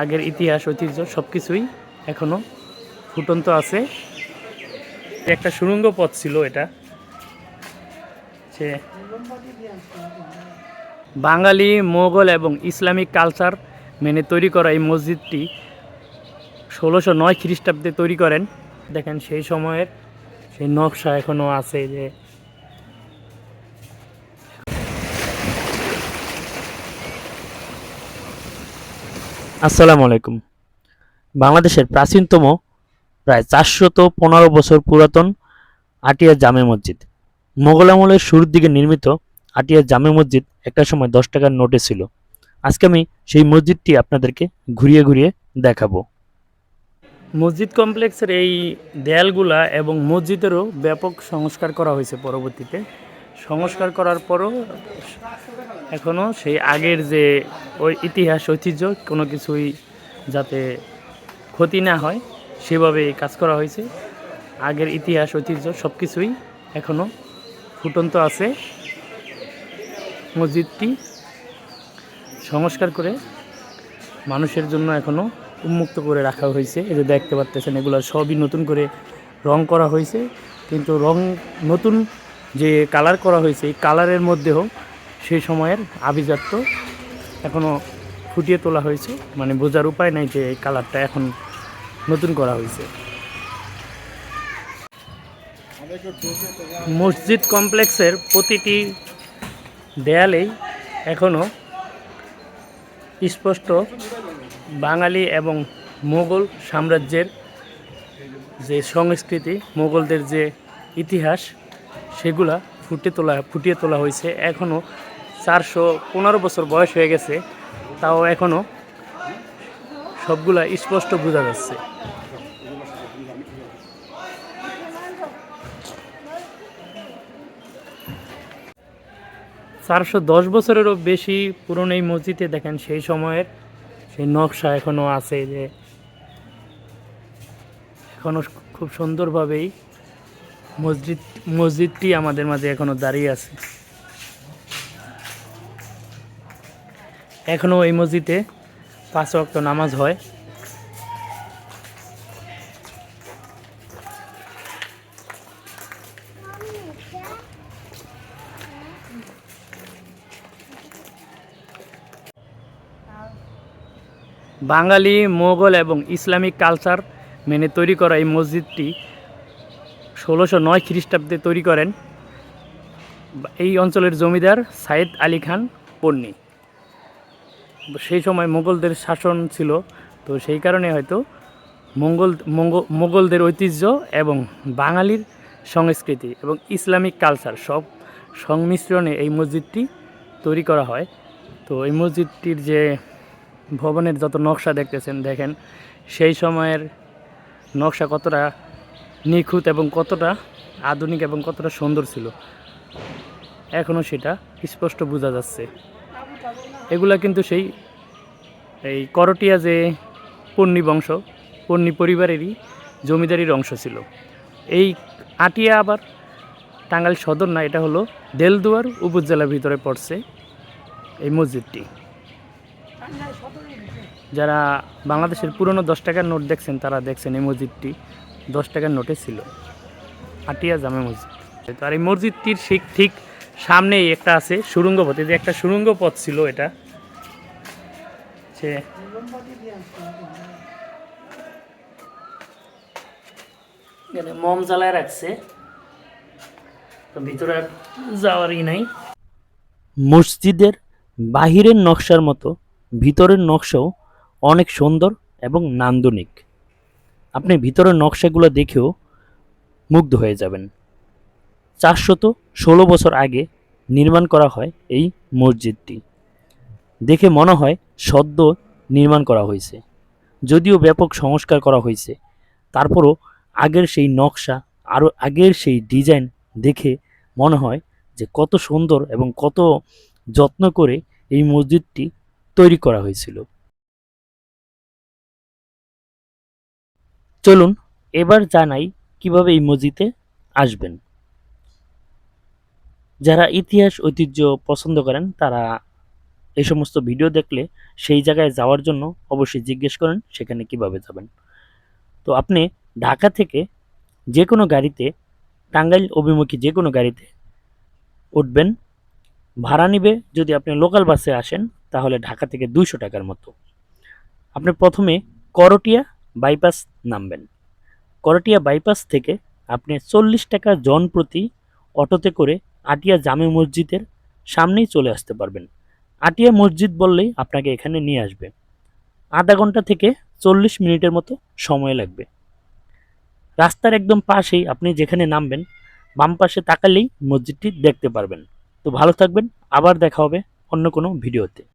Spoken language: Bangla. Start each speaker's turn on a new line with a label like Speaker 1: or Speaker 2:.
Speaker 1: আগের ইতিহাস, ঐতিহ্য সব কিছুই এখনও ফুটন্ত আছে। একটা সুড়ঙ্গ পথ ছিল এটা। সে বাঙালি, মোগল এবং ইসলামিক কালচার মেনে তৈরি করা এই মসজিদটি ষোলোশো নয় খ্রিস্টাব্দে তৈরি করেন। দেখেন সেই সময়ের সেই নকশা এখনও আছে যে আসসালামু আলাইকুম। বাংলাদেশের প্রাচীনতম, প্রায় চারশত পনেরো বছর পুরাতন আটিয়া জামে মসজিদ। মোগল আমলের শুরুর দিকে নির্মিত আটিয়া জামে মসজিদ একটা সময় দশ টাকার নোটে ছিল। আজকে আমি সেই মসজিদটি আপনাদেরকে ঘুরিয়ে ঘুরিয়ে দেখাবো। মসজিদ কমপ্লেক্সের এই দেয়ালগুলা এবং মসজিদেরও ব্যাপক সংস্কার করা হয়েছে পরবর্তীতে। সংস্কার করার পরও এখনও সেই আগের যে ওই ইতিহাস, ঐতিহ্য কোনো কিছুই যাতে ক্ষতি না হয় সেভাবে কাজ করা হয়েছে। আগের ইতিহাস, ঐতিহ্য সব কিছুই এখনও ফুটন্ত আছে। মসজিদটি সংস্কার করে মানুষের জন্য এখনও উন্মুক্ত করে রাখা হয়েছে। এই যে দেখতে পাচ্তেছেন এগুলো সবই নতুন করে রং করা হয়েছে। কিন্তু রং নতুন যে কালার করা হয়েছে, এই কালারের মধ্যেও সেই সময়ের আভিজাত্য এখনও ফুটিয়ে তোলা হয়েছে। মানে বোঝার উপায় নাই যে এই কালারটা এখন নতুন করা হয়েছে। মসজিদ কমপ্লেক্সের প্রতিটি দেয়ালেই এখনও স্পষ্ট বাঙালি এবং মোগল সাম্রাজ্যের যে সংস্কৃতি, মোগলদের যে ইতিহাস সেগুলা ফুটে তোলা, ফুটিয়ে তোলা হয়েছে। এখনও চারশো পনেরো বছর বয়স হয়ে গেছে, তাও এখনও সবগুলা স্পষ্ট বোঝা যাচ্ছে। চারশো দশ বছরেরও বেশি পুরনো এই মসজিদে দেখেন সেই সময়ের সেই নকশা এখনও আছে যে এখনও খুব সুন্দরভাবেই মসজিদ, মসজিদটি আমাদের মাঝে এখনও দাঁড়িয়ে আছে। এখনও এই মসজিদে পাঁচ ওয়াক্ত নামাজ হয়। বাঙালি, মোগল এবং ইসলামিক কালচার মেনে তৈরি করা এই মসজিদটি ষোলোশো নয় খ্রিস্টাব্দে তৈরি করেন এই অঞ্চলের জমিদার সাইদ আলী খান পন্নী। সেই সময় মোগলদের শাসন ছিল, তো সেই কারণে হয়তো মঙ্গল মোগলদের ঐতিহ্য এবং বাঙালির সংস্কৃতি এবং ইসলামিক কালচার সব সংমিশ্রণে এই মসজিদটি তৈরি করা হয়। তো এই মসজিদটির যে ভবনের যত নকশা দেখতেছেন, দেখেন সেই সময়ের নকশা কতটা নিখুঁত এবং কতটা আধুনিক এবং কতটা সুন্দর ছিল। এখনও সেটা স্পষ্ট বোঝা যাচ্ছে। এগুলা কিন্তু সেই, এই করটিয়া যে পন্নী বংশ, পন্নী পরিবারেরই জমিদারির অংশ ছিল। এই আটিয়া আবার টাঙ্গাইল সদর না, এটা হলো দেলদুয়ার উপজেলার ভিতরে পড়ছে এই মসজিদটি। যারা বাংলাদেশের পুরনো দশ টাকার নোট দেখছেন, তারা দেখছেন এই মসজিদটি। দশ টাকার নোটে ছিল। আটিয়া জামে মসজিদ। তো আর এই মসজিদটির ঠিক ঠিক সামনেই একটা আছে সুড়ঙ্গ পথ যে একটা সুড়ঙ্গ পথ ছিল এটা। সে মম জ্বালায় রাখছে। তো ভিতরে যাওয়ারই নাই। মসজিদের বাহিরের নকশার মতো ভিতরের নকশাও অনেক সুন্দর এবং নান্দনিক। আপনি ভিতরের নকশাগুলো দেখেও মুগ্ধ হয়ে যাবেন। চারশত ষোলো বছর আগে নির্মাণ করা হয় এই মসজিদটি। দেখে মনে হয় সদ্য নির্মাণ করা হয়েছে। যদিও ব্যাপক সংস্কার করা হয়েছে। তারপরও আগের সেই নকশা আরও আগের সেই ডিজাইন দেখে মনে হয় যে কত সুন্দর এবং কত যত্ন করে এই মসজিদটি তৈরি করা হয়েছিল। চলুন এবার জানাই কীভাবে এই মসজিদে আসবেন। যারা ইতিহাস, ঐতিহ্য পছন্দ করেন, তারা এই সমস্ত ভিডিও দেখলে সেই জায়গায় যাওয়ার জন্য অবশ্যই জিজ্ঞেস করেন, সেখানে কীভাবে যাবেন। তো আপনি ঢাকা থেকে যে কোনো গাড়িতে, টাঙ্গাইল অভিমুখী যে কোনো গাড়িতে উঠবেন। ভাড়া নিবে যদি আপনি লোকাল বাসে আসেন, তাহলে ঢাকা থেকে দুইশো টাকার মতো। আপনি প্রথমে করটিয়া বাইপাস নামবেন। করটিয়া বাইপাস থেকে আপনি চল্লিশ টাকা জন প্রতি অটোতে করে আটিয়া জামে মসজিদের সামনেই চলে আসতে পারবেন। আটিয়া মসজিদ বললেই আপনাকে এখানে নিয়ে আসবে। আধা ঘণ্টা থেকে চল্লিশ মিনিটের মতো সময় লাগবে। রাস্তার একদম পাশেই আপনি যেখানে নামবেন, বাম পাশে তাকালেই মসজিদটি দেখতে পারবেন। তো ভালো থাকবেন, আবার দেখা হবে অন্য কোনো ভিডিওতে।